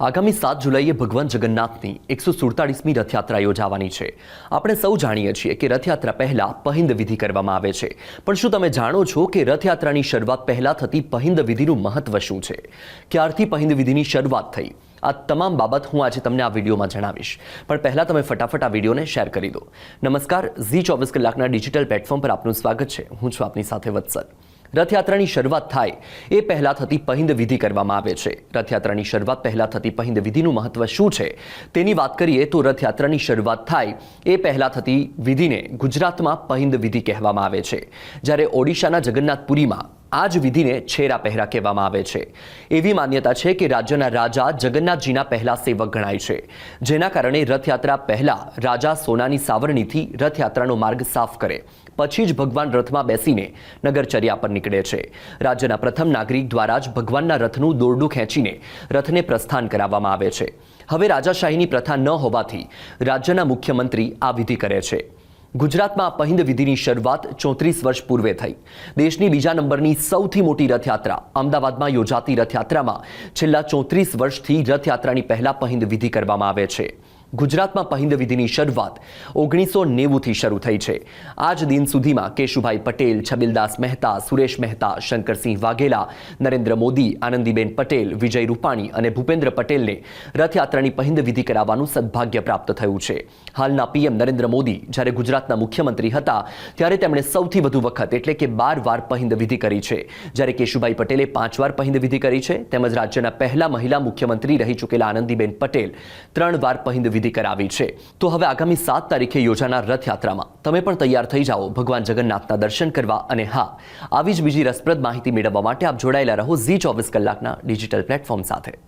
આગામી સાત જુલાઈએ ભગવાન જગન્નાથની એકસો સુડતાળીસમી રથયાત્રા યોજાવાની છે. આપણે સૌ જાણીએ છીએ કે રથયાત્રા પહેલાં પહિંદ વિધિ કરવામાં આવે છે. પણ શું તમે જાણો છો કે રથયાત્રાની શરૂઆત પહેલાં થતી પહિંદ વિધિનું મહત્વ શું છે? ક્યારથી પહિંદ વિધિની શરૂઆત થઈ? આ તમામ બાબત હું આજે તમને આ વિડીયોમાં જણાવીશ. પણ પહેલાં તમે ફટાફટ આ વિડીયોને શેર કરી દો. નમસ્કાર, ઝી ચોવીસ કલાકના ડિજિટલ પ્લેટફોર્મ પર આપનું સ્વાગત છે. હું છું આપની સાથે વત્સલ. રથયાત્રાની શરૂઆત થાય એ પહેલાં થતી પહિંદ વિધિ કરવામાં આવે છે. રથયાત્રાની શરૂઆત પહેલાં થતી પહિંદ વિધિનું મહત્વ શું છે તેની વાત કરીએ તો રથયાત્રાની શરૂઆત થાય એ પહેલાં થતી વિધિને ગુજરાતમાં પહિંદ વિધિ કહેવામાં આવે છે. જ્યારે ઓડિશાના જગન્નાથપુરીમાં આ જ વિધિને છેરા પહેરા કહેવામાં આવે છે. એવી માન્યતા છે કે રાજ્યના રાજા જગન્નાથજીના પહેલા સેવક ગણાય છે, જેના કારણે રથયાત્રા પહેલા રાજા સોનાની સાવરણીથી રથયાત્રાનો માર્ગ સાફ કરે. પછી જ ભગવાન રથમાં બેસીને નગરચર્યા પર નીકળે છે. રાજ્યના પ્રથમ નાગરિક દ્વારા જ ભગવાનના રથનું દોરડું ખેંચીને રથને પ્રસ્થાન કરાવવામાં આવે છે. હવે રાજાશાહીની પ્રથા ન હોવાથી રાજ્યના મુખ્યમંત્રી આ વિધિ કરે છે. ગુજરાતમાં પહિંદ વિધિની શરૂઆત ચોત્રીસ વર્ષ પૂર્વે થઈ. દેશની બીજા નંબરની સૌથી મોટી રથયાત્રા, અમદાવાદમાં યોજાતી રથયાત્રામાં છેલ્લા ચોત્રીસ વર્ષથી રથયાત્રાની પહેલા પહિંદ વિધિ કરવામાં આવે છે. ગુજરાતમાં પહિંદ વિધિની શરૂઆત ઓગણીસો નેવુંથી શરૂ થઈ છે. આજ દિન સુધીમાં કેશુભાઈ પટેલ, છબીલદાસ મહેતા, સુરેશ મહેતા, શંકરસિંહ વાઘેલા, નરેન્દ્ર મોદી, આનંદીબેન પટેલ, વિજય રૂપાણી અને ભૂપેન્દ્ર પટેલને રથયાત્રાની પહિંદ કરાવવાનું સદભાગ્ય પ્રાપ્ત થયું છે. હાલના પીએમ નરેન્દ્ર મોદી જ્યારે ગુજરાતના મુખ્યમંત્રી હતા ત્યારે તેમણે સૌથી વધુ વખત એટલે કે બાર વાર પહિંદ વિધિ કરી છે. જ્યારે કેશુભાઈ પટેલે પાંચ વાર પહિંદ વિધિ કરી છે, તેમજ રાજ્યના પહેલા મહિલા મુખ્યમંત્રી રહી ચૂકેલા આનંદીબેન પટેલ ત્રણ વાર પહિંદ વિધિ કરાવી છે. તો હવે આગામી સાત તારીખે યોજાનાર રથયાત્રામાં તમે પણ તૈયાર થઈ જાઓ ભગવાન જગન્નાથના દર્શન કરવા અને હા, આવી જ બીજી રસપ્રદ માહિતી મેળવવા માટે આપ જોડાયેલા રહો ઝી ચોવીસ કલાકના ડિજિટલ પ્લેટફોર્મ સાથે.